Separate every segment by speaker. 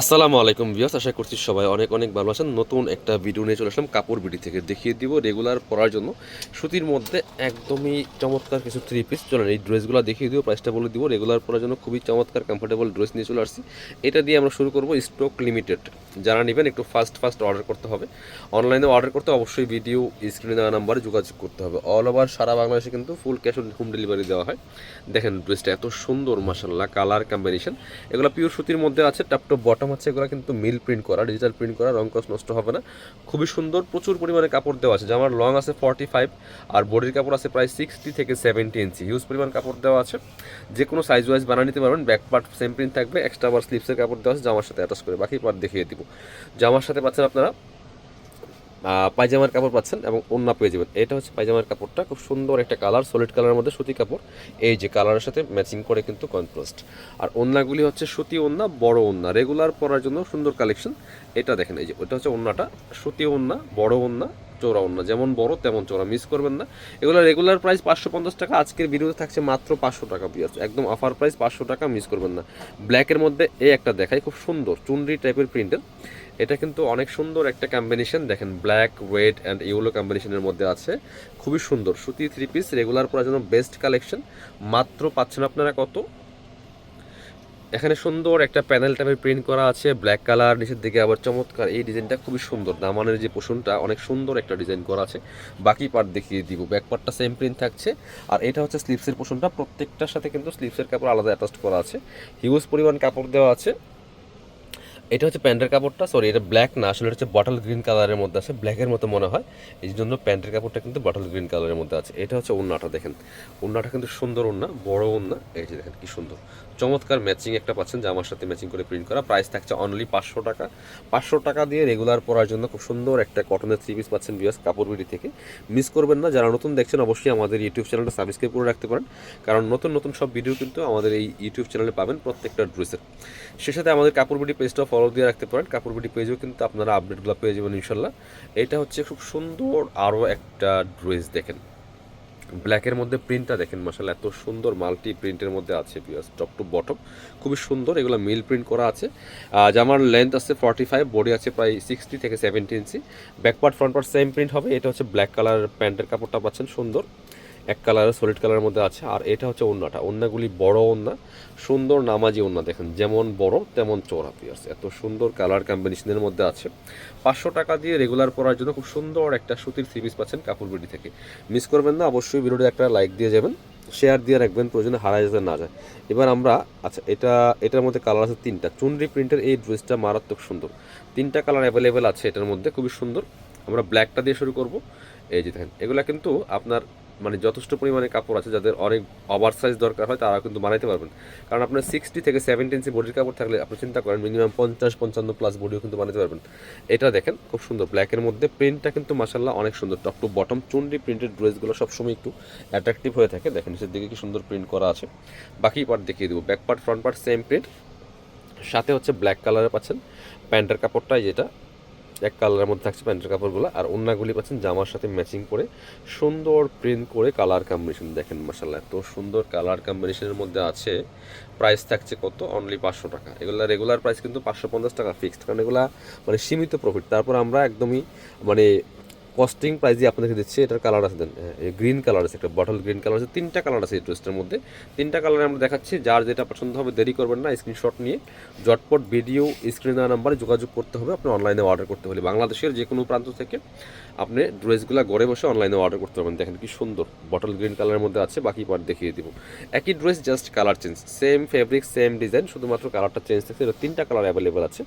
Speaker 1: আসসালামু আলাইকুম ভিউয়ার্স, আশা করছি সবাই অনেক অনেক ভালো আছেন। নতুন একটা ভিডিও নিয়ে চলে আসলাম কাপড় বিডি থেকে। দেখিয়ে দিব রেগুলার পরার জন্য। সুতির মধ্যে একদমই চমৎকার কিছু থ্রি পিস চলেন এই ড্রেসগুলো দেখিয়ে দিব প্রাইসটা বলে দিব। রেগুলার পরার জন্য খুবই চমৎকার কমফোর্টেবল ড্রেস নিয়ে চলে আসছি। এটা দিয়ে আমরা শুরু করব স্টক লিমিটেড যারা নেবেন একটু ফাস্ট ফাস্ট অর্ডার করতে হবে। অনলাইনে অর্ডার করতে অবশ্যই ভিডিও স্ক্রিনে দেওয়া নাম্বারে যোগাযোগ করতে হবে। অল ওভার সারা বাংলাদেশে কিন্তু full cash on home delivery দেওয়া হয়। দেখেন ড্রেসটা এত সুন্দর মাসাল্লাহ কালার কম্বিনেশন এগুলো পিওর সুতির মধ্যে আছে টপ টপ বটম আছে এগুলো কিন্তু মিল প্রিন্ট করা ডিজিটাল প্রিন্ট করা, রং ক্রস নষ্ট হবে না। খুবই সুন্দর, প্রচুর পরিমাণে কাপড় দেওয়া আছে। জামার লং আছে ফর্টি ফাইভ আর বডির কাপড় আছে প্রায় সিক্সটি থেকে সেভেন্টি ইঞ্চি হিউজ পরিমাণ কাপড় দেওয়া আছে। যে কোনো সাইজ ওয়াইজ বানিয়ে নিতে পারবেন। ব্যাক পার্ট সেম প্রিন্ট থাকবে এক্সট্রা আবার স্লিপসের কাপড় দেওয়া আছে, জামার সাথে অ্যাটাচ করে বাকি পার্ট দেখিয়ে দিব। জামার সাথে পাচ্ছেন আপনারা পায়জামার কাপড় পাচ্ছেন এবং ওন্না পেয়ে যাবেন। এটা হচ্ছে পায়জামার কাপড়টা, খুব সুন্দর একটা কালার সলিড কালারের মধ্যে সুতি কাপড়। এই যে কালারের সাথে ম্যাচিং করে কিন্তু কন্ট্রাস্ট আর ওন্নাগুলি হচ্ছে সুতি ওন্না, বড় ওন্না। রেগুলার পরার জন্য সুন্দর কালেকশন এটা দেখেন, এই যে ওটা হচ্ছে ওন্নাটা। সুতি ওন্না, বড় ওন্না চোরা ওন্না। যেমন বড়, তেমন চোরা মিস করবেন না। এগুলো রেগুলার প্রাইস পাঁচশো পঞ্চাশ টাকা। আজকের ভিডিওতে থাকছে মাত্র পাঁচশো টাকা পিয়াজ একদম অফার প্রাইস পাঁচশো টাকা মিস করবেন না। ব্ল্যাকের মধ্যে এই একটা দেখায় খুব সুন্দর, চুনরি টাইপের প্রিন্টের এটা কিন্তু অনেক সুন্দর একটা কম্বিনেশন দেখেন ব্ল্যাক রেড অ্যান্ড ইউলো কম্বিনেশনের মধ্যে আছে। খুবই সুন্দর সুতি থ্রি পিস রেগুলার পরার জন্য বেস্ট কালেকশন মাত্র পাচ্ছেন আপনারা কত? এখানে সুন্দর একটা প্যানেল টাইপের প্রিন্ট করা আছে ব্ল্যাক কালার নিচের দিকে আবার চমৎকার। এই ডিজাইনটা খুবই সুন্দর, দামানের যে পোষণটা অনেক সুন্দর একটা ডিজাইন করা আছে। বাকি পার্ট দেখিয়ে দিব ব্যাক পার্টটা সেম প্রিন্ট থাকছে। আর এটা হচ্ছে স্লিপসের পোষণটা প্রত্যেকটার সাথে কিন্তু স্লিপসের কাপড় আলাদা অ্যাটাচ করা আছে। হিউজ পরিমাণ কাপড় দেওয়া আছে। এটা হচ্ছে প্যান্টের কাপড়টা সরি এটা ব্ল্যাক না, আসলে হচ্ছে বটল গ্রিন কালারের মধ্যে আছে ব্ল্যাকের মতো মনে হয়। এই জন্য প্যান্টের কাপড়টা কিন্তু বটল গ্রিন কালারের মধ্যে আছে। এটা হচ্ছে ওন্নাটা দেখেন। ওন্নাটা কিন্তু সুন্দর ওন্না বড় ওন্না এই যে দেখেন কি সুন্দর। চমৎকার ম্যাচিং একটা পাচ্ছেন জামার সাথে ম্যাচিং করে প্রিন্ট করা। প্রাইস থাকছে অনলি পাঁচশো টাকা। পাঁচশো টাকা দিয়ে রেগুলার পরার জন্য খুব সুন্দর একটা কটনের থ্রি পিস পাচ্ছেন বিয়াস কাপড় বিড়ি থেকে। মিস করবেন না, যারা নতুন দেখছেন, অবশ্যই আমাদের ইউটিউব চ্যানেলটা সাবস্ক্রাইব করে রাখতে পারেন। কারণ নতুন নতুন সব ভিডিও কিন্তু আমাদের এই ইউটিউব চ্যানেলে পাবেন প্রত্যেকটা ড্রেসের সে সাথে আমাদের কাপড় বিডি পেজটা ফলো দিয়ে রাখতে পারেন। কাপড় পেজেও কিন্তু আপনারা আপডেটগুলো পেয়ে যাবেন ইনশাল্লাহ। এটা হচ্ছে খুব সুন্দর আরও একটা ড্রেস দেখেন। ব্ল্যাকের মধ্যে প্রিন্টটা দেখেন মাসাল এত সুন্দর মাল্টি প্রিন্টের মধ্যে আছে টপ টু বটম খুবই সুন্দর, এগুলো মিল প্রিন্ট করা আছে। জামার লেন্থ আছে ফর্টি ফাইভ বডি আছে প্রায় সিক্সটি থেকে seventy inch back part front part same print হবে। এটা হচ্ছে ব্ল্যাক কালার প্যান্টের কাপড়টা পাচ্ছেন, সুন্দর। এক কালারের সলিড কালারের মধ্যে আছে। আর এটা হচ্ছে ওন্নাটা। ওন্নাগুলি বড় ওন্না, সুন্দর নামাজি ওন্না দেখেন। যেমন বড়, তেমন চৌড়া পিয়ার্স এত সুন্দর কালার কম্বিনেশনের মধ্যে আছে। পাঁচশো টাকা দিয়ে রেগুলার পরার জন্য খুব সুন্দর একটা সুতির পিস পাচ্ছেন কাপড় বিডি থেকে। মিস করবেন না, অবশ্যই ভিডিওটা একটা লাইক দিয়ে যাবেন। শেয়ার দিয়ে রাখবেন, প্রয়োজনে হারায় যাতে না যায়। এবার আমরা আচ্ছা এটা, এটার মধ্যে কালার আছে তিনটা। চুনরি প্রিন্টের এই ড্রেসটা মারাত্মক সুন্দর। তিনটা কালার অ্যাভেলেবেল আছে এটার মধ্যে, খুবই সুন্দর। আমরা ব্ল্যাকটা দিয়ে শুরু করব। এই যে দেখেন, এগুলা কিন্তু আপনার মানে যথেষ্ট পরিমাণে কাপড় আছে যাদের অনেক ওভার সাইজ দরকার হয়, তারা কিন্তু বানাইতে পারবেন। কারণ আপনার সিক্সটি থেকে সেভেন্টি ইঞ্চি বডির কাপড় থাকলে আপনি চিন্তা করেন মিনিমাম পঞ্চাশ, পঞ্চান্ন প্লাস বডিও কিন্তু বানাতে পারবেন। এটা দেখেন, খুব সুন্দর ব্ল্যাকের মধ্যে। প্রিন্টটা কিন্তু মাসাল্লাহ অনেক সুন্দর টপ টু বটম চুন্ডি প্রিন্টেড ড্রেসগুলো সবসময় একটু অ্যাট্রাকটিভ হয়ে থাকে। দেখেন নিচের দিকে কি সুন্দর প্রিন্ট করা আছে। বাকি পার্ট দেখিয়ে দেবো। Back part front part same print সাথে হচ্ছে ব্ল্যাক কালারের পাচ্ছেন। প্যান্টের কাপড়টাই যেটা। এক কালারের মধ্যে থাকছে প্যান্টের কাপড়গুলো, আর অন্যগুলি পাচ্ছেন জামার সাথে ম্যাচিং করে, সুন্দর প্রিন্ট করে কালার কম্বিনেশন দেখেন মাসাল্লাহ তো সুন্দর কালার কম্বিনেশনের মধ্যে আছে। প্রাইস থাকছে কত? অনলি পাঁচশো টাকা। এগুলো রেগুলার প্রাইস কিন্তু পাঁচশো পঞ্চাশ টাকা ফিক্সড কারণ এগুলো মানে সীমিত প্রফিট তারপর আমরা একদমই মানে কস্টিং প্রাইস দিয়ে আপনাদেরকে দিচ্ছি, এটার কালার আছে গ্রিন কালার আছে, একটা বটল গ্রিন কালার আছে, তিনটা কালার আছে এই ড্রেসটার মধ্যে। তিনটা কালারে আমরা দেখাচ্ছি, যার যেটা পছন্দ হবে দেরি করবেন না স্ক্রিনশট নিয়ে। জটপট ভিডিও স্ক্রিন দেওয়া নাম্বারে যোগাযোগ করতে হবে, আপনি অনলাইনে অর্ডার করতে হলে। বাংলাদেশের যে কোনো প্রান্ত থেকে আপনি ড্রেসগুলো ঘরে বসে অনলাইনে অর্ডার করতে পারবেন। দেখেন কি সুন্দর বটল গ্রিন কালারের মধ্যে আছে, বাকি পার্ট দেখিয়ে দিব। একই dress just colour change same fabric same design শুধুমাত্র কালারটা চেঞ্জ থাকছে, এটা তিনটা কালার অ্যাভেলেবেল আছে।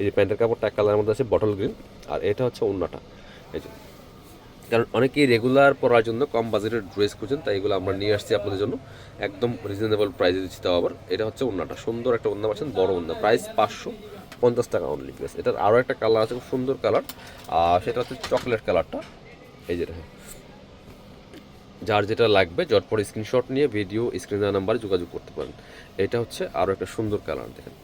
Speaker 1: এই যে প্যান্টের কাপড়টা এক কালারের মধ্যে আছে বটল গ্রিন আর এটা হচ্ছে অন্যটা এই যে কারণ অনেকেই রেগুলার পরার জন্য কম বাজেটের ড্রেস খুঁজেন, তাই এগুলো আমরা নিয়ে আসছি আপনাদের জন্য। একদম রিজনেবল প্রাইসে দিচ্ছি তাও আবার। এটা হচ্ছে ওন্নাটা, সুন্দর একটা ওন্না পাচ্ছেন, বড় ওন্না। প্রাইস পাঁচশো পঞ্চাশ টাকা অনলি প্লেস এটার আরও একটা কালার আছে, খুব সুন্দর কালার আর সেটা হচ্ছে চকলেট কালারটা এই যেটা যার যেটা লাগবে জটপট স্ক্রিনশট নিয়ে ভিডিও স্ক্রিন নাম্বারে যোগাযোগ করতে পারেন। এটা হচ্ছে আরও একটা সুন্দর কালার দেখেন।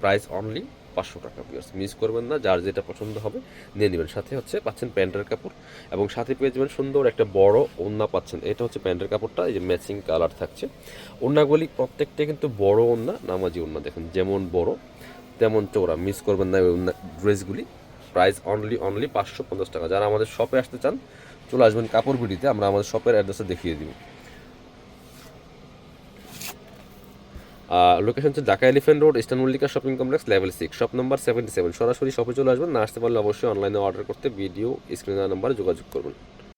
Speaker 1: প্রাইস অনলি পাঁচশো টাকা পিয়ার্স মিস করবেন না, যার যেটা পছন্দ হবে নিয়ে নেবেন। সাথে হচ্ছে পাচ্ছেন প্যান্টের কাপড় এবং সাথে পেয়ে যাবেন সুন্দর একটা বড় ওন্না পাচ্ছেন। এটা হচ্ছে প্যান্টের কাপড়টা, এই যে ম্যাচিং কালার থাকছে। ওন্নাগুলি প্রত্যেকটা কিন্তু বড় ওন্না নামাজি ওন্না দেখেন, যেমন বড়, তেমন চৌড়া মিস করবেন না ওন্না- ড্রেসগুলি প্রাইস অনলি অনলি পাঁচশো পঞ্চাশ টাকা। যারা আমাদের শপে আসতে চান, চলে আসবেন কাপড় বিডিতে, আমরা আমাদের শপের অ্যাড্রেসে দেখিয়ে দিব। লোকেশন হচ্ছে Dhaka elephant road eastern Mallika shopping complex level six shop number seventy seven সরাসরি শপে চলে আসবেন, না আসতে পারলে অবশ্যই অনলাইনে অর্ডার করতে ভিডিও স্ক্রিনার নাম্বারে যোগাযোগ করবেন